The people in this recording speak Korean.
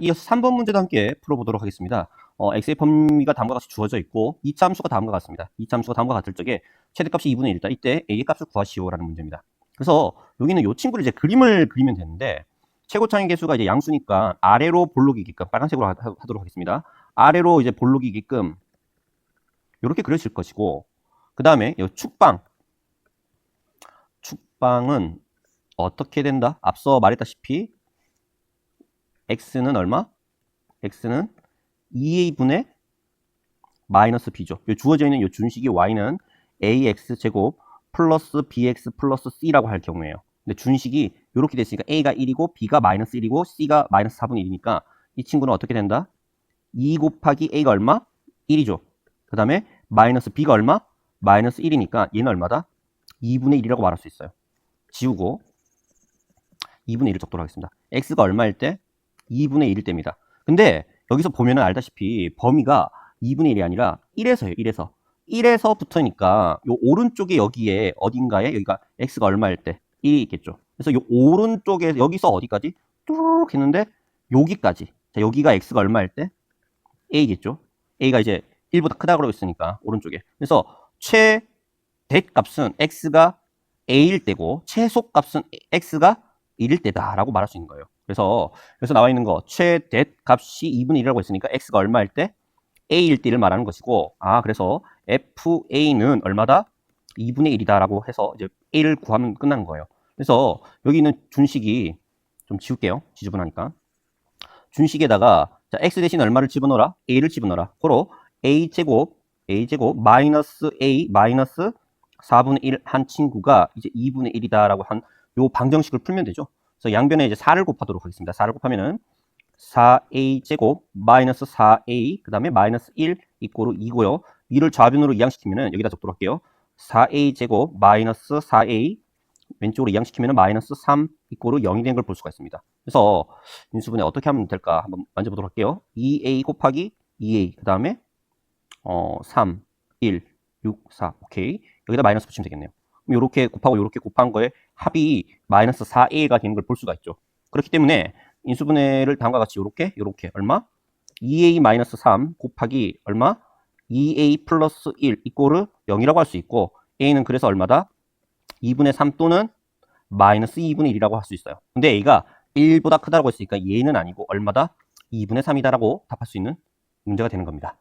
이어서 3번 문제도 함께 풀어보도록 하겠습니다. 어, x의 범위가 다음과 같이 주어져 있고 이 함수가 다음과 같습니다. 이 함수가 다음과 같을 적에 최대값이 2분의 1이다. 이때 a의 값을 구하시오라는 문제입니다. 그래서 여기는 이 친구를 이제 그림을 그리면 되는데 최고차의 개수가 이제 양수니까 아래로 볼록이게끔 빨간색으로 하, 도록 하겠습니다. 아래로 이제 볼록이게끔 이렇게 그려질 것이고 그 다음에 이 축방 축방은 어떻게 된다? 앞서 말했다시피 x는 얼마? x는 2a분의 마이너스 b죠. 요 주어져 있는 요 준식이 y는 ax 제곱 플러스 bx 플러스 c라고 할 경우에요. 근데 준식이 이렇게 됐으니까 a가 1이고 b가 마이너스 1이고 c가 마이너스 4분의 1이니까 이 친구는 어떻게 된다? 2 곱하기 a가 얼마? 1이죠. 그 다음에 마이너스 b가 얼마? 마이너스 1이니까 얘는 얼마다? 2분의 1이라고 말할 수 있어요. 지우고 2분의 1을 적도록 하겠습니다. x가 얼마일 때? 2분의 1일 때입니다. 근데 여기서 보면은 알다시피 범위가 2분의 1이 아니라 1에서예요. 1에서. 1에서부터니까 요 오른쪽에 여기에 어딘가에 여기가 x가 얼마일 때 1이 있겠죠. 그래서 요 오른쪽에 여기서 어디까지 뚜룩 했는데 여기까지. 자, 여기가 x가 얼마일 때 a겠죠. a가 이제 1보다 크다고 그러고 있으니까 오른쪽에. 그래서 최대값은 x가 a일 때고 최소값은 x가 1일 때다라고 말할 수 있는 거예요. 그래서 그래서 나와 있는 거 최대 값이 2분의 1이라고 했으니까 x가 얼마일 때 a일 때를 말하는 것이고 아 그래서 fa는 얼마다 2분의 1이다라고 해서 이제 a를 구하면 끝나는 거예요. 그래서 여기 있는 준식이 좀 지울게요. 지저분하니까 준식에다가 자, x 대신 얼마를 집어넣어라? a를 집어넣어라. 고로 a 제곱 a 제곱 마이너스 a 마이너스 4분의 1 한 친구가 이제 2분의 1이다라고 한 요 방정식을 풀면 되죠. 그래서 양변에 이제 4를 곱하도록 하겠습니다. 4를 곱하면은 4a 제곱 마이너스 4a 그 다음에 마이너스 1 이꼬르 2고요. 이를 좌변으로 이항시키면은 여기다 적도록 할게요. 4a 제곱 마이너스 4a 왼쪽으로 이항시키면은 마이너스 3 이꼬르 0이 된 걸 볼 수가 있습니다. 그래서 인수분해 어떻게 하면 될까 한번 만져보도록 할게요. 2a 곱하기 2a 그 다음에 어, 3, 1, 6, 4 오케이 여기다 마이너스 붙이면 되겠네요. 요렇게 곱하고 요렇게 곱한 거에 합이 마이너스 4a가 되는 걸 볼 수가 있죠. 그렇기 때문에 인수분해를 다음과 같이 요렇게 요렇게 얼마? 2a 마이너스 3 곱하기 얼마? 2a 플러스 1 이꼬르 0이라고 할 수 있고 a는 그래서 얼마다? 2분의 3 또는 마이너스 2분의 1이라고 할 수 있어요. 근데 a가 1보다 크다고 했으니까 얘는 아니고 얼마다? 2분의 3이다라고 답할 수 있는 문제가 되는 겁니다.